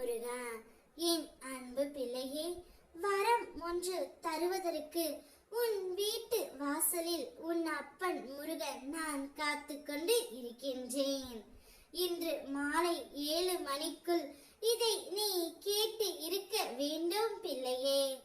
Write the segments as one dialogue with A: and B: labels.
A: முருகா என் அன்பு பிள்ளையே வரம் ஒன்று தருவதற்கு உன் வீட்டு வாசலில் உன் அப்பன் முருகன் நான் காத்து கொண்டு இருக்கின்றேன். இன்று மாலை ஏழு மணிக்குள் இதை நீ கேட்டு இருக்க வேண்டும் பிள்ளையே.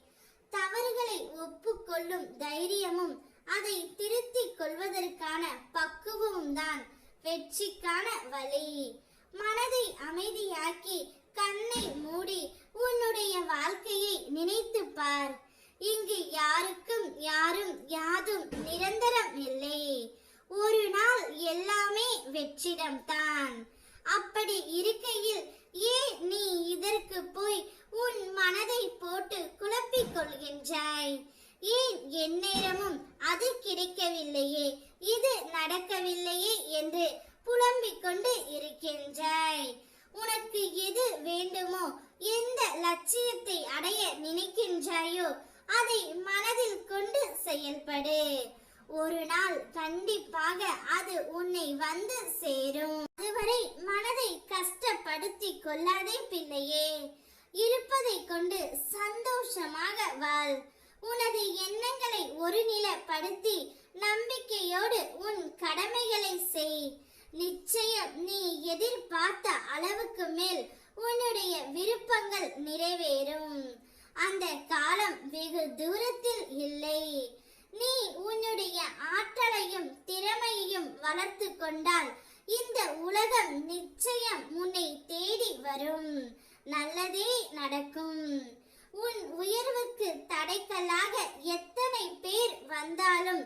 A: தவறுகளை ஒப்புக்கொள்ளும் தைரியமும் அதை திருத்திக் கொள்வதற்கான பக்குவமும் தான் வெற்றிக்கான வழி. மனதை அமைதியாக்கி கண்ணை மூடி உன்னுடைய வாழ்க்கையை நினைத்து பார். இங்கு யாருக்கும் யாரும் யாதும் நிரந்தரம் இல்லை. ஒரு நாள் எல்லாமே வெற்றிடம் தான். அப்படி இருக்கையில் ஏன் நீ இதற்கு போய் உன் மனதை போட்டு குழப்பிக் கொள்கின்றாய்? ஏன் எந்நேரமும் அது கிடைக்கவில்லையே? இது நடக்கவில்லையே என்று புலம்பிக் கொண்டு இருக்கின்றாய் உனக்கு எது வேண்டுமோ எந்த லட்சியத்தை அடைய நினைக்கின்றாயோ அதை மனதில் கொண்டு செயல்படு. ஒரு நாள் கண்டிப்பாக அது உன்னை வந்து சேரும். அதுவரை மனதை கஷ்டப்படுத்தி கொள்ளாதே பிள்ளையே. இருப்பதை கொண்டு சந்தோஷமாக வாழ். உனது எண்ணங்களை ஒருநிலைப்படுத்தி நம்பிக்கையோடு உன் கடமைகளை செய். நிச்சயம் நீ எதிர்பார்த்த அளவுக்கு மேல் உன்னுடைய விருப்பங்கள் நிறைவேறும். அந்த காலம் வெகு தூரத்தில் இல்லை. நீ உன்னுடைய ஆற்றலையும் திறமையையும் வளர்த்து கொண்டால் இந்த உலகம் நிச்சயம் உன்னை தேடி வரும். நல்லதே நடக்கும். உன் உயர்வுக்கு தடைக்கல்லாக எத்தனை பேர் வந்தாலும்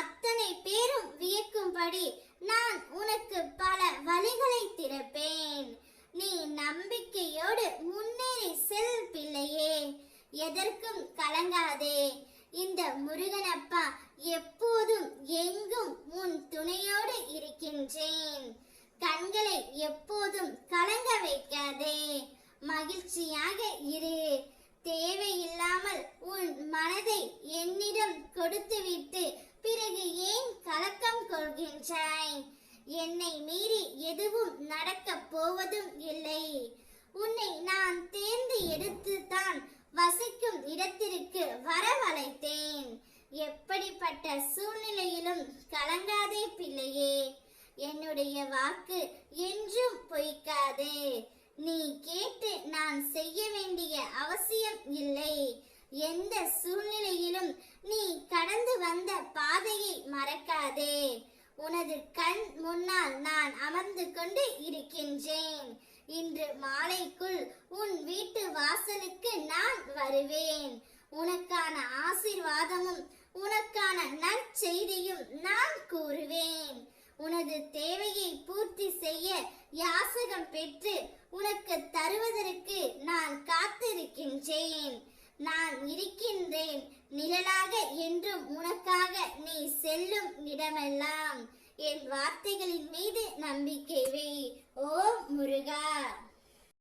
A: அத்தனை பேரும் வியக்கும்படி நான் உனக்கு பல வழிகளை திறப்பேன். நீ நம்பிக்கையோடு முன்னேறி செல் பிள்ளையே. எதற்கும் கலங்காதே. இந்த முருகனப்பா எப்போதும் எங்கும் உன் துணையோடு இருக்கின்றேன். கண்களை எப்போதும் கலங்க வைக்காதே. மகிழ்ச்சியாக இரு. தேவையில்லாமல் உன் மனதை என்னிடம் கொடுத்துவிட்டு பிறகு ஏன் கலக்கம் கொள்கின்றாய்? என்னை மீறி எதுவும் நடக்கப் போவதும் இல்லை. உன்னை நான் தேர்ந்து எடு எப்படிப்பட்ட சூழ்நிலையிலும் கலங்காதே பிள்ளையே. என்னுடைய வாக்கு என்றும் பொய்க்காதே. நீ கேட்டு நான் செய்ய வேண்டிய அவசியம் இல்லை. எந்த சூழ்நிலையிலும் நீ கடந்து வந்த பாதையை மறக்காதே. உனது கண் முன்னால் நான் அமர்ந்து கொண்டு இருக்கின்றேன். இன்று மாலைக்குள் உன் வீட்டு வாசலுக்கு நான் வருவேன். உனக்கான ஆசிர்வாதமும் உனக்கான நற்செய்தியும் நான் கூறுவேன். உனது தேவையை பூர்த்தி செய்ய யாசகம் பெற்று உனக்கு தருவதற்கு நான் காத்திருக்கின்றேன். நான் இருக்கின்றேன். நிழலாக என்றும் உனக்காக நீ செல்லும் இடமெல்லாம். என் வார்த்தைகளின் மீது நம்பிக்கை வை. ஓ முருகா!